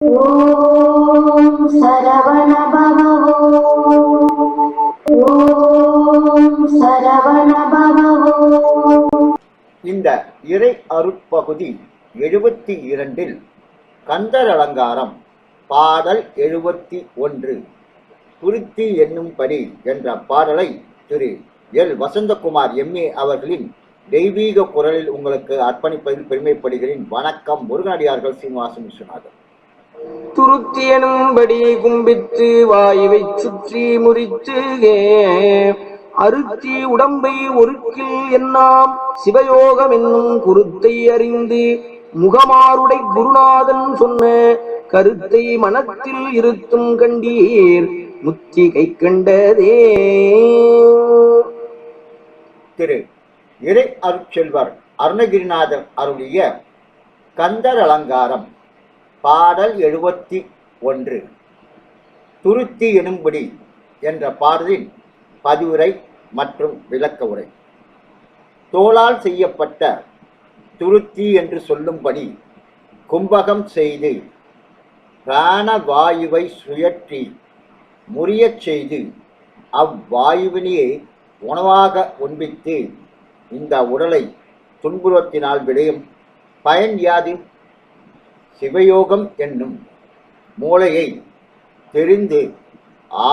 ஓம் சரவண ஓம் சரவண இந்த இறை அருட்பகுதி எழுபத்தி இரண்டில் கந்தர் அலங்காரம் பாடல் எழுபத்தி ஒன்று துருத்தி என்னும்படி என்ற பாடலை திரு எல். வசந்தகுமார் எம்ஏ அவர்களின் தெய்வீக குரலில் உங்களுக்கு அர்ப்பணிப்பதில் பெருமைப்படுகிறேன். வணக்கம் முருகனடியார்கள் சீனிவாசன் விஸ்வநாதன். துருத்தி எனும்படி கும்பித்து வாயுவை சுற்றி முறித்து அருத்தி உடம்பை ஒருக்கில் என்னாம்? சிவயோகம் என்னும் குருத்தை அறிந்து முகமாருடை குருநாதன் சொன்ன கருத்தை மனத்தில் இருத்தும் கண்டீர் முத்தி கை கண்டதே. திரு இறை அருட்செல்வர் அருணகிரிநாதன் அருளிய கந்தர் அலங்காரம். பாடல் எழுபத்தி ஒன்று. துருத்தி எனும்படி என்ற பாடலின் பதிவுரை மற்றும் விளக்க உரை. தோளால் செய்யப்பட்ட துருத்தி என்று சொல்லும்படி கும்பகம் செய்து பிராணவாயுவை சுயற்றி முறியச் செய்து அவ்வாயுவினையே உணவாக உண்பித்து இந்த உடலை துன்புறுத்தினால் விளையும் பயன் யாது? சிவயோகம் என்னும் மூளையை தெரிந்து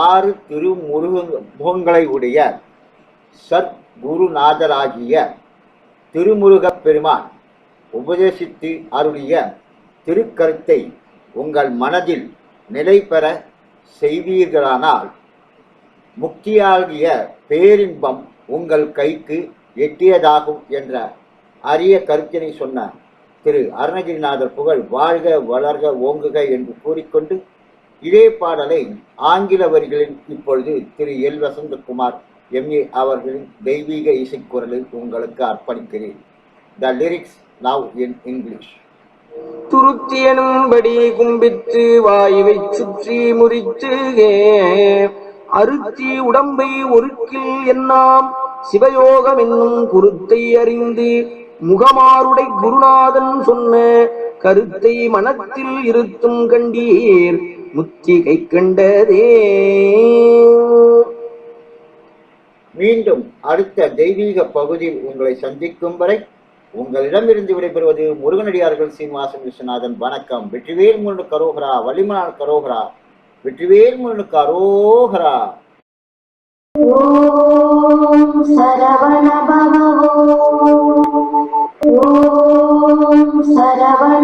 ஆறு திருமுருக முகங்களை உடைய சத்குருநாதராகிய திருமுருகப் பெருமான் உபதேசித்து அருளிய திருக்கருத்தை உங்கள் மனதில் நிலை பெற செய்வீர்களானால் முக்தியாகிய பேரின்பம் உங்கள் கைக்கு எட்டியதாகும் என்ற அரிய கருத்தினை சொன்ன திரு அருணகிரிநாதர் புகழ் வாழ்க வளர்க ஓங்குக என்று கூறிக்கொண்டு இதே பாடலை ஆங்கில வரிகளில் இப்பொழுது திரு எல். வசந்தகுமார் எம்ஏ அவர்களின் தெய்வீக இசைக்குரலில் உங்களுக்கு அர்ப்பணிக்கிறேன். The lyrics now in English துருத்தி எனும்படி கும்பித்து வாயுவை சுற்றி முறித்து அருத்தி உடம்பை ஒருக்கில் என்னாம் சிவயோகம் என்னும் குருத்தை அறிந்து முகமாருடை குருநாதன் சொன்ன கருத்தை மனத்தில் இருத்தும் கண்டீர் முத்தி கை கண்டதே. மீண்டும் அடுத்த தெய்வீக பகுதியில் உங்களை சந்திக்கும் வரை உங்களிடமிருந்து விடைபெறுவது முருகனடியார்கள் சீனிவாசன் விஸ்வநாதன். வணக்கம். வெற்றிவேல் முருகனு கரோகரா வள்ளிமலான் கரோகரா. வெற்றிவேல் முருகனு கரோகரா. ஓம் சரவண பவ ಅವನ